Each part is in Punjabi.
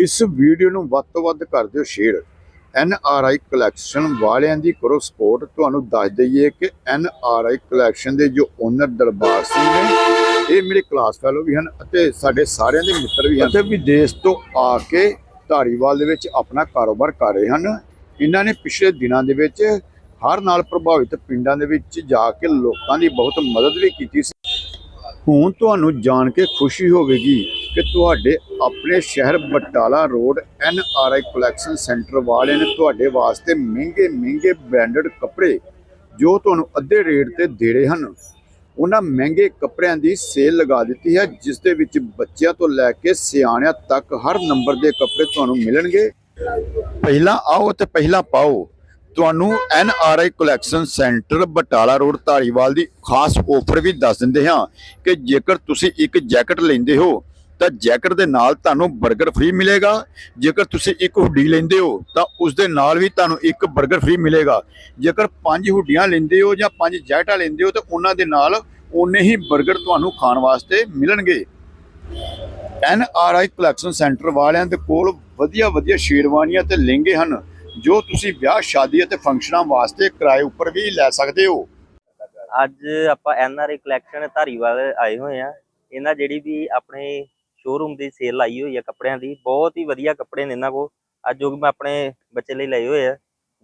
ਇਸ ਵੀਡੀਓ ਨੂੰ ਵੱਧ ਤੋਂ ਵੱਧ ਕਰ ਦਿਓ share N R I collection ਵਾਲਿਆਂ ਦੀ ਕਰੋ ਸਪੋਰਟ ਤੁਹਾਨੂੰ ਦੱਸ ਦਈਏ ਕਿ ਐਨ ਆਰ ਆਈ ਕਲੈਕਸ਼ਨ ਦੇ ਜੋ ਓਨਰ ਦਰਬਾਰ ਸਿੰਘ ਨੇ, ਇਹ ਮੇਰੇ ਕਲਾਸ ਫੈਲੋ ਵੀ ਹਨ ਅਤੇ ਸਾਡੇ ਸਾਰਿਆਂ ਦੇ ਮਿੱਤਰ ਵੀ ਹਨ। ਅਤੇ ਵਿਦੇਸ਼ ਤੋਂ ਆ ਕੇ ਧਾਰੀਵਾਲ ਦੇ ਵਿੱਚ ਆਪਣਾ ਕਾਰੋਬਾਰ ਕਰ ਰਹੇ ਹਨ। ਇਹਨਾਂ ਨੇ ਪਿਛਲੇ ਦਿਨਾਂ ਦੇ ਵਿੱਚ ਹਰ ਨਾਲ ਪ੍ਰਭਾਵਿਤ ਪਿੰਡਾਂ ਦੇ ਵਿੱਚ ਜਾ ਕੇ ਲੋਕਾਂ ਦੀ ਬਹੁਤ ਮਦਦ ਵੀ ਕੀਤੀ ਸੀ। ਹੁਣ ਤੁਹਾਨੂੰ ਜਾਣ ਕੇ ਖੁਸ਼ੀ ਹੋਵੇਗੀ। ਕਿ ਤੁਹਾਡੇ ਆਪਣੇ ਸ਼ਹਿਰ Batala road N R I collection centre ਵਾਲਿਆਂ ਨੇ ਤੁਹਾਡੇ ਵਾਸਤੇ ਮਹਿੰਗੇ ਮਹਿੰਗੇ ਬ੍ਰਾਂਡਡ ਕੱਪੜੇ ਜੋ ਤੁਹਾਨੂੰ ਅੱਧੇ ਰੇਟ ਤੇ ਦੇ ਰਹੇ ਹਨ। ਉਹਨਾਂ ਮਹਿੰਗੇ ਕੱਪੜਿਆਂ ਦੀ ਸੇਲ ਲਗਾ ਦਿੱਤੀ ਹੈ, ਜਿਸ ਦੇ ਵਿੱਚ ਬੱਚਿਆਂ ਤੋਂ ਲੈ ਕੇ ਸਿਆਣਿਆਂ ਤੱਕ ਹਰ ਨੰਬਰ ਦੇ ਕੱਪੜੇ ਤੁਹਾਨੂੰ ਮਿਲਣਗੇ। ਪਹਿਲਾਂ ਆਓ ਤੇ ਪਹਿਲਾਂ ਪਾਓ। ਤੁਹਾਨੂੰ N R I collection centre Batala road Dhariwal ਦੀ ਖਾਸ ਆਫਰ ਵੀ ਦੱਸ ਦਿੰਦੇ ਹਾਂ ਕਿ ਜੇਕਰ ਤੁਸੀਂ ਇੱਕ ਜੈਕਟ ਲੈਂਦੇ ਹੋ ਤਾਂ ਜੈਕਟ ਦੇ ਨਾਲ ਤੁਹਾਨੂੰ 버ਗਰ ਫ੍ਰੀ ਮਿਲੇਗਾ। ਜੇਕਰ ਤੁਸੀਂ ਇੱਕ ਹੁੱਡੀ ਲੈਂਦੇ ਹੋ, ਤਾਂ ਉਸ ਦੇ ਨਾਲ ਵੀ ਤੁਹਾਨੂੰ ਇੱਕ 버ਗਰ ਫ੍ਰੀ ਮਿਲੇਗਾ। ਜੇਕਰ ਪੰਜ ਹੁੱਡੀਆਂ ਲੈਂਦੇ ਹੋ ਜਾਂ ਪੰਜ ਜੈਕਟਾਂ ਲੈਂਦੇ ਹੋ, ਤਾਂ ਉਹਨਾਂ ਦੇ ਨਾਲ ਉਨੇ ਹੀ 버ਗਰ ਤੁਹਾਨੂੰ ਖਾਣ ਵਾਸਤੇ ਮਿਲਣਗੇ। N R I collection centre ਵਾਲਿਆਂ ਦੇ ਕੋਲ ਵਧੀਆ ਵਧੀਆ ਸ਼ੇਰਵਾਨੀਆਂ ਤੇ ਲਹਿੰਗੇ ਹਨ, ਜੋ ਤੁਸੀਂ ਵਿਆਹ, ਸ਼ਾਦੀ ਅਤੇ ਫੰਕਸ਼ਨਾਂ ਵਾਸਤੇ ਕਿਰਾਏ ਉੱਪਰ ਵੀ ਲੈ ਸਕਦੇ ਹੋ। ਅੱਜ ਆਪਾਂ N R I collection Dhariwal ਆਏ ਹੋਏ ਆ ਇਹਨਾਂ ਜਿਹੜੀ ਵੀ ਆਪਣੇ ਸ਼ੋਰੂਮ ਦੀ ਸੇਲ ਲਾਈ ਹੋਈ ਆ ਕੱਪੜਿਆਂ ਦੀ ਬਹੁਤ ਹੀ ਵਧੀਆ ਕੱਪੜੇ ਨੇ ਇਹਨਾਂ ਕੋਲ। ਅੱਜ ਜੋ ਕਿ ਮੈਂ ਆਪਣੇ ਬੱਚੇ ਲਈ ਲਏ ਹੋਏ ਆ।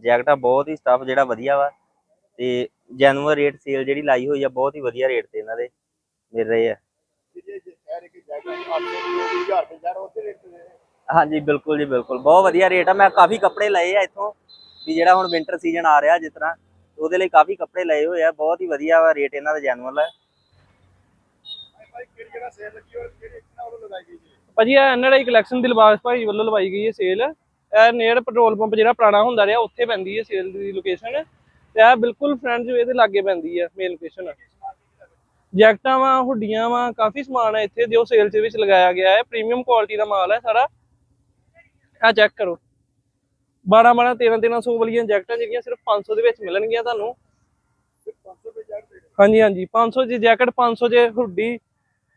ਜੈਕਟਾਂ ਬਹੁਤ ਹੀ ਸਟਾਫ ਜਿਹੜਾ ਵਧੀਆ ਵਾ। ਤੇ ਜੈਨੂਅਰ ਰੇਟ ਸੇਲ ਜਿਹੜੀ ਲਾਈ ਹੋਈ ਆ ਬਹੁਤ ਹੀ ਵਧੀਆ ਰੇਟ ਤੇ ਇਹਨਾਂ ਦੇ ਮਿਲ ਰਹੇ ਆ। ਹਾਂਜੀ ਬਿਲਕੁਲ ਜੀ ਬਿਲਕੁਲ। ਬਹੁਤ ਵਧੀਆ ਰੇਟ ਆ। ਮੈਂ ਕਾਫੀ ਕੱਪੜੇ ਲਏ ਆ ਇੱਥੋਂ ਵੀ ਜਿਹੜਾ ਹੁਣ ਵਿੰਟਰ ਸੀਜ਼ਨ ਆ ਰਿਹਾ ਜਿਸ ਤਰ੍ਹਾਂ ਉਹਦੇ ਲਈ ਕਾਫੀ ਕੱਪੜੇ ਲਏ ਹੋਏ ਆ। ਬਹੁਤ ਹੀ ਵਧੀਆ ਵਾ ਰੇਟ ਇਹਨਾਂ ਦਾ ਜੈਨੂਅਲ ਹੈ ਭਾਜੀ, ਇਹ ਐਨਆਰਆਈ ਕਲੈਕਸ਼ਨ ਦਿਲਬਾਗ ਭਾਈ ਵੱਲੋਂ ਲਵਾਈ ਗਈ ਹੈ ਸੇਲ ਇਹ ਨੀਅਰ ਪੈਟਰੋਲ ਪੰਪ ਜਿਹੜਾ ਪੁਰਾਣਾ ਹੁੰਦਾ ਰਿਹਾ, ਉੱਥੇ ਪੈਂਦੀ ਹੈ ਸੇਲ ਦੀ ਲੋਕੇਸ਼ਨ ਤੇ ਇਹ ਬਿਲਕੁਲ ਫਰੈਂਡਸ ਵੇ ਦੇ ਲਾਗੇ ਪੈਂਦੀ ਹੈ ਮੇਨ ਲੋਕੇਸ਼ਨ ਜੈਕਟਾਂ ਵਾ, ਹੁੱਡੀਆਂ ਵਾ, ਕਾਫੀ ਸਮਾਨ ਹੈ ਇੱਥੇ ਜੋ ਸੇਲ ਦੇ ਵਿੱਚ ਲਗਾਇਆ ਗਿਆ ਹੈ। ਪ੍ਰੀਮੀਅਮ ਕੁਆਲਿਟੀ ਦਾ ਮਾਲ ਹੈ ਸਾਰਾ। ਆ ਚੈੱਕ ਕਰੋ। 12 12 13 1300 ਵਾਲੀਆਂ ਜੈਕਟਾਂ ਜਿਹੜੀਆਂ ਸਿਰਫ 500 ਦੇ ਵਿੱਚ ਮਿਲਣਗੀਆਂ ਤੁਹਾਨੂੰ। ਹਾਂਜੀ ਹਾਂਜੀ। 500 ਦੀ ਜੈਕਟ 500 ਜੇ ਹੁੱਡੀ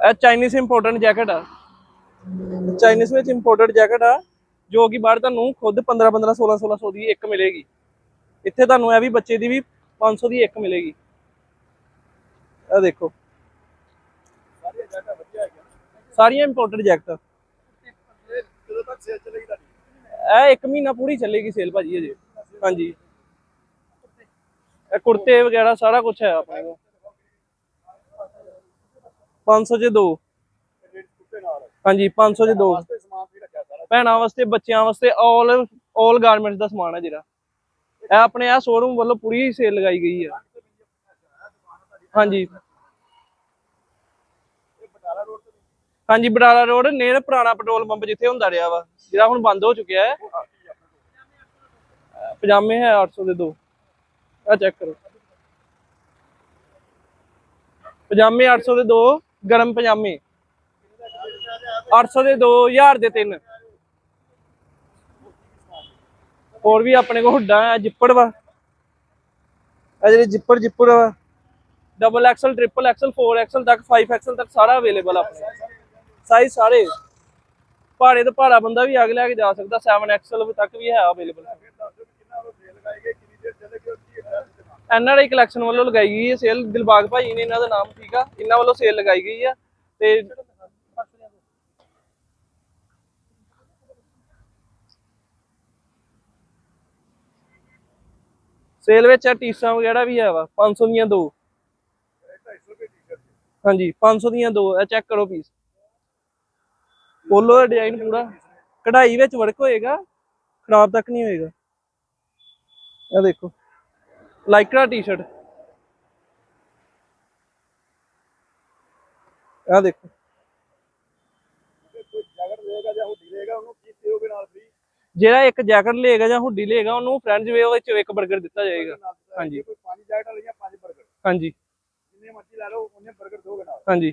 ਇਹ ਚਾਈਨੀਜ਼ ਇੰਪੋਰਟਡ ਜੈਕਟ ਆ। ਚਾਈਨੀਜ਼ ਵਿੱਚ ਇੰਪੋਰਟਡ ਜੈਕਟ ਆ, ਜੋ ਕਿ ਬਾਹਰ ਤੁਹਾਨੂੰ ਖੁਦ 15 15 16 1600 ਦੀ ਇੱਕ ਮਿਲੇਗੀ। ਇੱਥੇ ਤੁਹਾਨੂੰ ਇਹ ਵੀ ਬੱਚੇ ਦੀ ਵੀ 500 ਦੀ ਇੱਕ ਮਿਲੇਗੀ। ਇਹ ਦੇਖੋ। ਸਾਰੀਆਂ ਇੰਪੋਰਟਡ ਜੈਕਟ ਇਹ ਇੱਕ ਮਹੀਨਾ ਪੂਰੀ ਚੱਲੇਗੀ ਸੇਲ ਭਾਜੀ ਅਜੇ ਹਾਂਜੀ। ਇਹ ਕੁੜਤੇ ਵਗੈਰਾ ਸਾਰਾ ਕੁਝ ਹੈ ਆਪਣੇ ਕੋਲ। 500 ਚ ਦੋ। ਰੇਟ ਕੁੱਤੇ ਨਾਲ ਹਾਂਜੀ 500 ਚ ਦੋ। ਭੈਣਾਂ ਵਾਸਤੇ, ਬੱਚਿਆਂ ਵਾਸਤੇ 올올 ਗਾਰਮੈਂਟਸ ਦਾ ਸਮਾਨ ਹੈ ਜਿਹੜਾ। ਇਹ ਆਪਣੇ ਆ ਸ਼ੋਰੂਮ ਵੱਲੋਂ ਪੂਰੀ ਸੇਲ ਲਗਾਈ ਗਈ ਹੈ ਹਾਂਜੀ। ਬਟਾਲਾ ਰੋਡ ਤੇ ਹਾਂਜੀ ਬਟਾਲਾ ਰੋਡ ਨੇੜ ਪੁਰਾਣਾ ਪੈਟਰੋਲ ਪੰਪ ਜਿੱਥੇ ਹੁੰਦਾ ਰਿਹਾ ਵਾ, ਜਿਹੜਾ ਹੁਣ ਬੰਦ ਹੋ ਚੁੱਕਿਆ ਹੈ। ਪਜਾਮੇ ਹੈ 800 ਦੇ ਦੋ। ਆ ਚੈੱਕ ਕਰੋ। ਪਜਾਮੇ 800 ਦੇ ਦੋ। ਗਰਮ ਪਜਾਮੇ। 800 ਦੇ ਦੋ 1000 ਦੇ ਤਿੰਨ। ਹੋਰ ਵੀ ਆਪਣੇ ਕੋਲ ਹੁੱਡਾ ਹੈ, ਜਿੱਪੜ ਵਾ। ਆ ਜਿਹੜੇ ਜਿੱਪੜ ਜਿੱਪੜ ਵਾ। Double XL triple XL 4 XL ਤੱਕ 5 ਐਕਸਲ ਤੱਕ ਸਾਰਾ ਅਵੇਲੇਬਲ ਆਪਣੇ। ਸਾਈਜ਼ ਸਾਰੇ। ਭਾਰੇ ਤੋਂ ਭਾਰਾ ਬੰਦਾ ਵੀ ਅਗ ਲੈ ਕੇ ਜਾ ਸਕਦਾ 7 ਐਕਸਲ ਤੱਕ ਵੀ ਹੈ ਅਵੇਲੇਬਲ ਫਿਰ ਦੱਸ ਦਿਓ ਕਿ ਕਿੰਨਾ ਉਹ ਸੇਲ ਲਗਾਈ ਗਈ ਕਿੰਨੀ ਦੇਰ ਚੱਲੇਗੀ ਉਹ ਕੀ ਹੈ ਐਨਆਰਆਈ ਕਲੈਕਸ਼ਨ ਵੱਲੋਂ ਲਗਾਈ ਗਈ ਹੈ ਸੇਲ ਦਿਲਬਾਗ ਭਾਈ ਨੇ ਇਹਨਾਂ ਦਾ ਨਾਮ ਠੀਕ ਆ। ਇਹਨਾਂ ਵੱਲੋਂ ਸੇਲ ਲਗਾਈ ਗਈ ਆ। ਤੇ ਸੇਲ ਵਿੱਚ ਆ ਟੀਸਾਂ ਵਗੈਰਾ ਵੀ ਹੈ ਵਾ। 500 ਦੀਆਂ ਦੋ। 250 ਰੁਪਏ ਟੀ-ਸ਼ਰਟ ਹਾਂਜੀ 500 ਦੀਆਂ ਦੋ। ਇਹ ਚੈੱਕ ਕਰੋ ਪੀਸ ਪੋਲੋ ਦਾ ਡਿਜ਼ਾਈਨ ਪੂਰਾ। ਕਢਾਈ ਵਿੱਚ ਵਰਕ ਹੋਏਗਾ। ਖਰਾਬ ਤੱਕ ਨਹੀਂ ਹੋਏਗਾ। ਇਹ ਦੇਖੋ। Lycra t shirt. ਆ ਦੇਖੋ। ਜਿਹੜਾ ਇੱਕ ਜੈਕਟ ਲਏਗਾ ਜਾਂ ਹੁੱਡੀ ਲਏਗਾ ਉਹਨੂੰ ਫਰੈਂਡਸ ਵੇ ਵਿੱਚ ਇੱਕ 버ਗਰ ਦਿੱਤਾ ਜਾਏਗਾ। ਹਾਂਜੀ। ਕੋਈ ਪੰਜ ਜੈਕਟ ਲਈਆਂ ਪੰਜ 버ਗਰ ਹਾਂਜੀ। ਜਿੰਨੇ ਮਰਜ਼ੀ ਲਾ ਲਓ ਉਹਨੇ 버ਗਰ ਦੋ ਗਣਾ ਹਾਂਜੀ।